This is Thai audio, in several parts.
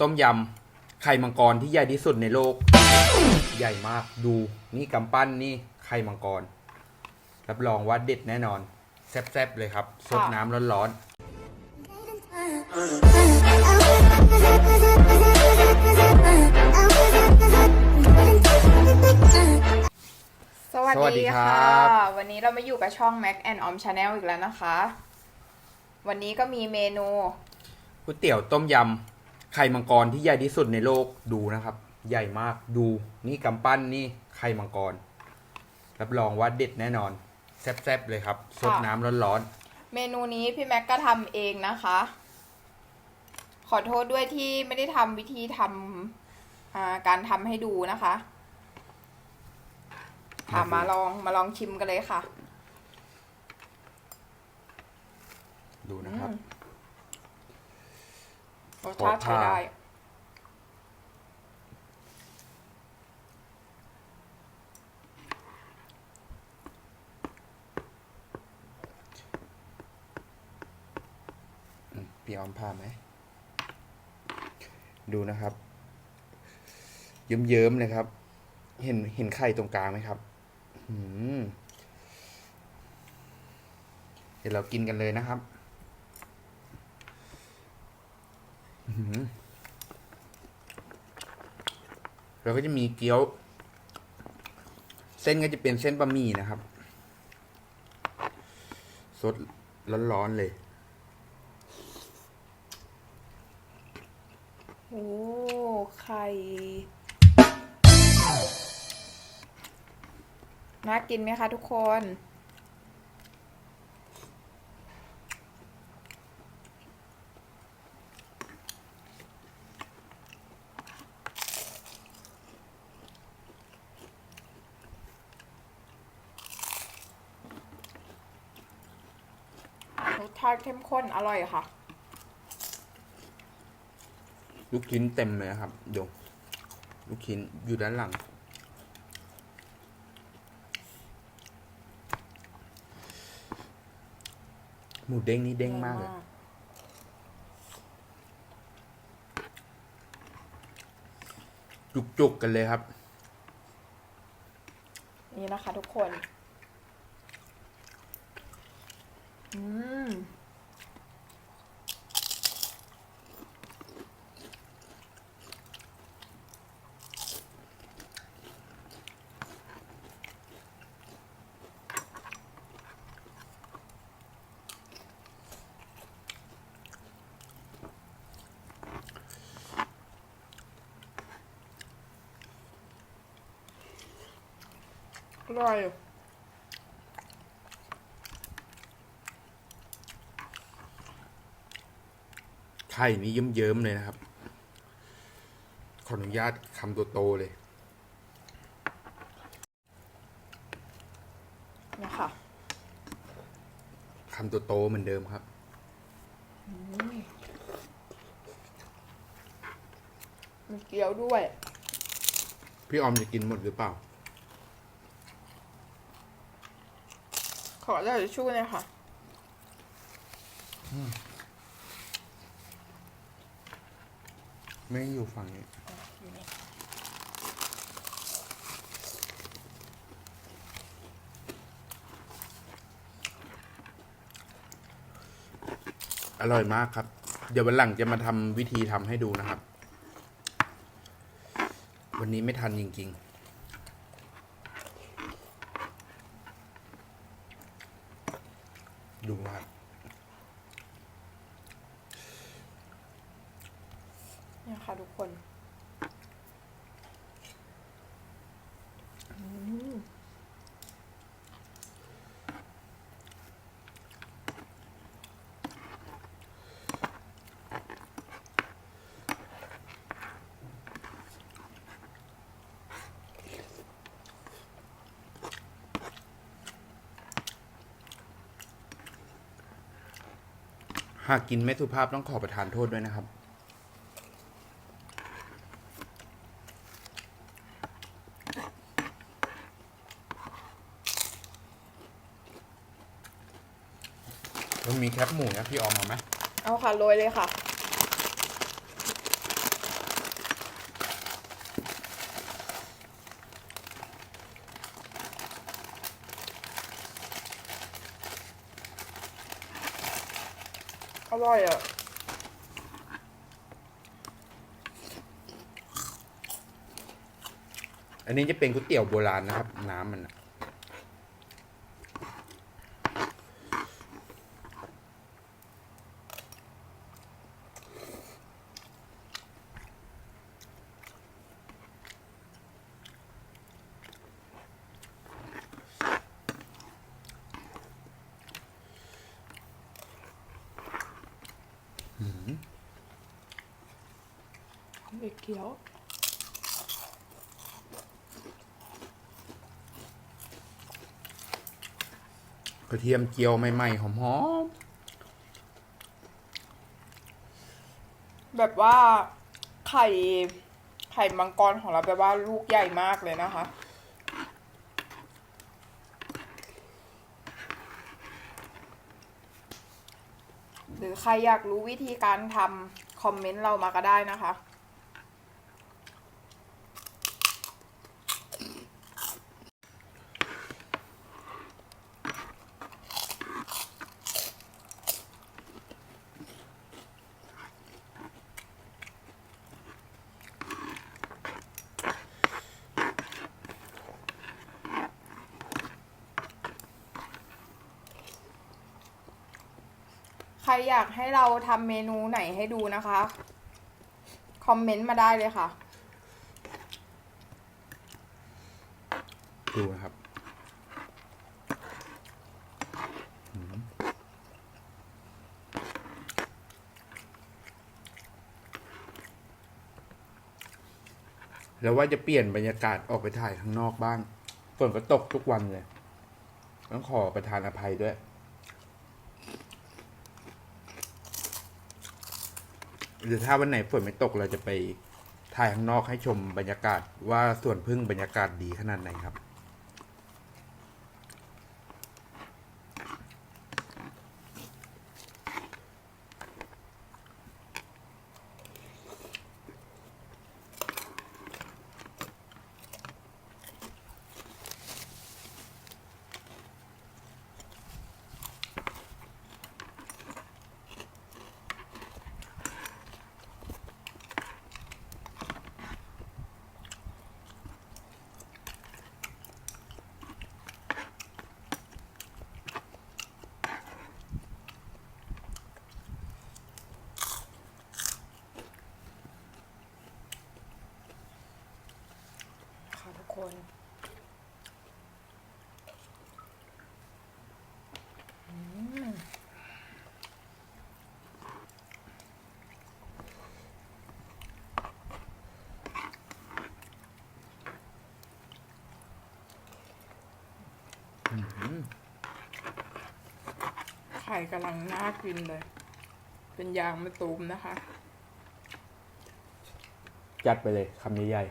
ต้มยำไข่มังกรที่ใหญ่ที่สุดในโลก ใหญ่มากดูนี่กำปั้นนี่ไข่มังกร รับรองว่าเด็ดแน่นอน แซ่บๆเลยครับสดน้ำร้อนสวัสสวัสดีดีครัค่ะบวันนี้เรามาอยู่กับช่อง Mac and Om Channel อีกแล้วนะคะ วันนี้ก็มีเมนูๆก๋วยเตี๋ยวต้มยำ ไข่มังกรที่ใหญ่ที่สุดในโลกดูนะครับ ใหญ่มากดูนี่กำปั้นนี่ไข่มังกร รับรองว่าเด็ดแน่นอน แซ่บๆเลยครับสดน้ำร้อนเมนูนี้พี่แม็กก็ทำเองนะคะ ขอโทษด้วยที่ไม่ได้ทำวิธีทำอ่าการทำให้ดูนะคะอะมาลองมาลองชิมกันเลยค่ะ ๆดูนะครับ ร สชาติใช้ได้ พี่ออมพาไหม ดูนะครับ เยิ้มๆเลยครับ เห็นเห็นไข่ตรงกลางไหมครับเดี๋ยวเรากินกันเลยนะครับอื้อหือ แล้วก็จะมีเกี๊ยว เส้นก็จะเป็นเส้นบะหมี่นะครับ สดร้อนๆเลยโอ้ไข่ น่ากินไหมคะทุกคน สชาติเข้มข้นอร่อยค่ะ ลูกชิ้นเต็มเลยนะครับดูลูกชิ้นอยู่ด้านหลัง หมูเด้งนี่เด้งมากเลย จุกๆกันเลยครับ นี่นะคะทุกคน อืมอร่อย ไข่นี่เยิ้มๆเลยนะครับ ขออนุญาตคำโตๆเลยเนี่ยค่ะคำโตๆเหมือนเดิมครับมีเกี๊ยวด้วย พี่ออมจะกินหมดหรือเปล่า ขอได้ทิชชู่เลยค่ะ ไม่อยู่ฝั่งนี้อร่อยมากครับ เดี๋ยววันหลังจะมาทำวิธีทำให้ดูนะครับ วันนี้ไม่ทันจริง ๆดูครับ เนี่ยค่ะทุกคน อืม หากกินไม่สุภาพต้องขอประทานโทษด้วยนะครับแล้วมีแคปหมูนะพี่ออมมาไหมเอาค่ะโรยเลยค่ะ ร่อยอะ อันนี้จะเป็นก๋วยเตี๋ยวโบราณนะครับ น้ำมันนะ เด็กเกี๊ยวกระเทียมเจียวใหม่ๆหอมแบบว่าไข่ไข่มังกรของเราแบบว่าลูกใหญ่มากเลยนะคะ หรือใครอยากรู้วิธีการทำคอมเมนต์เรามาก็ได้นะคะ รอยากให้เราทำเมนูไหนให้ดูนะคะ คอมเมนต์มาได้เลยค่ะ ดูนะครับแล้วว่าจะเปลี่ยนบรรยากาศออกไปถ่ายข้างนอกบ้างฝนก็ตกทุกวันเลย ต้องขอประทานอภัยด้วย หรือถ้าวันไหนฝนไม่ตกเราจะไปถ่ายข้างนอกให้ชมบรรยากาศว่าสวนพึ่งบรรยากาศดีขนาดไหนครับ นอืมไข่กำลังน่ากินเลย เป็นยางมะตูมนะคะ จัดไปเลยคำใหญ่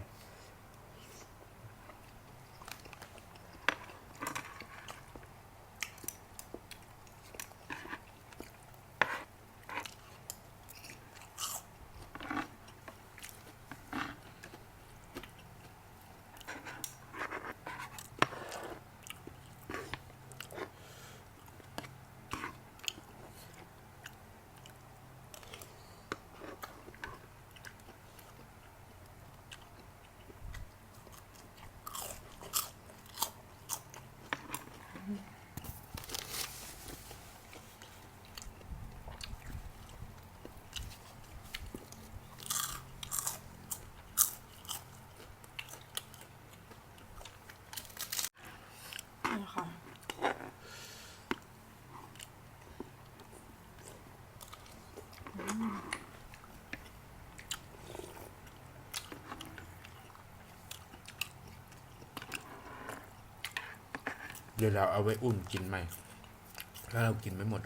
นี่ค่ะ เดี๋ยวเราเอาไว้อุ่นกินใหม่ ถ้าเรากินไม่หมด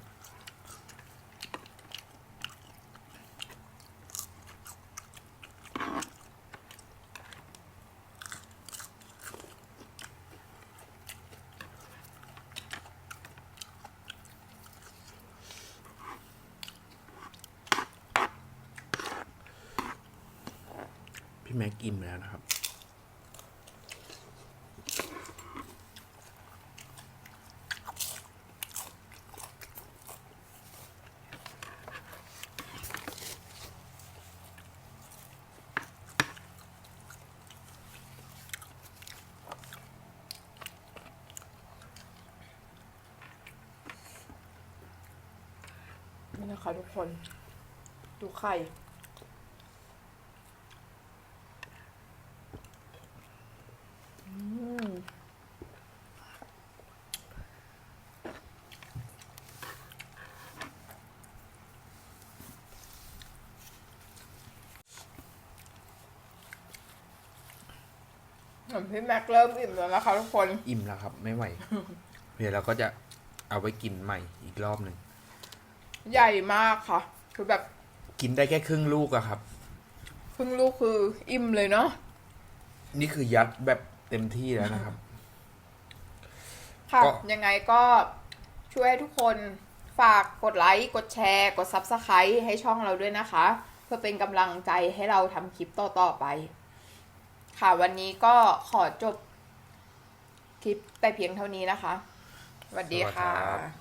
พี่แม็กอิ่มแล้วนะครับ นะคะทุกคน ดูไข่อืมเหมือนพี่แม็กเริ่มอิ่มแล้วนะคะทุกคน อิ่มแล้วครับ ไม่ไหว เดี๋ยวเราก็จะเอาไว้กินใหม่อีกรอบหนึ่ง ใหญ่มากค่ะ คือแบบกินได้แค่ครึ่งลูกอะครับ ครึ่งลูกคืออิ่มเลยเนาะนี่คือยัดแบบเต็มที่แล้วนะครับ ค่ะก็ ยังไงก็ช่วยให้ทุกคนฝากกดไลค์ กดแชร์ กด Subscribe ให้ช่องเราด้วยนะคะ เพื่อเป็นกำลังใจให้เราทำคลิปต่อ ๆ ไป ค่ะวันนี้ก็ขอจบคลิปแต่เพียงเท่านี้นะคะสวัสดีสวัสดีค่ะครับ